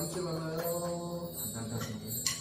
다음 주에 만나요. 감사합니다.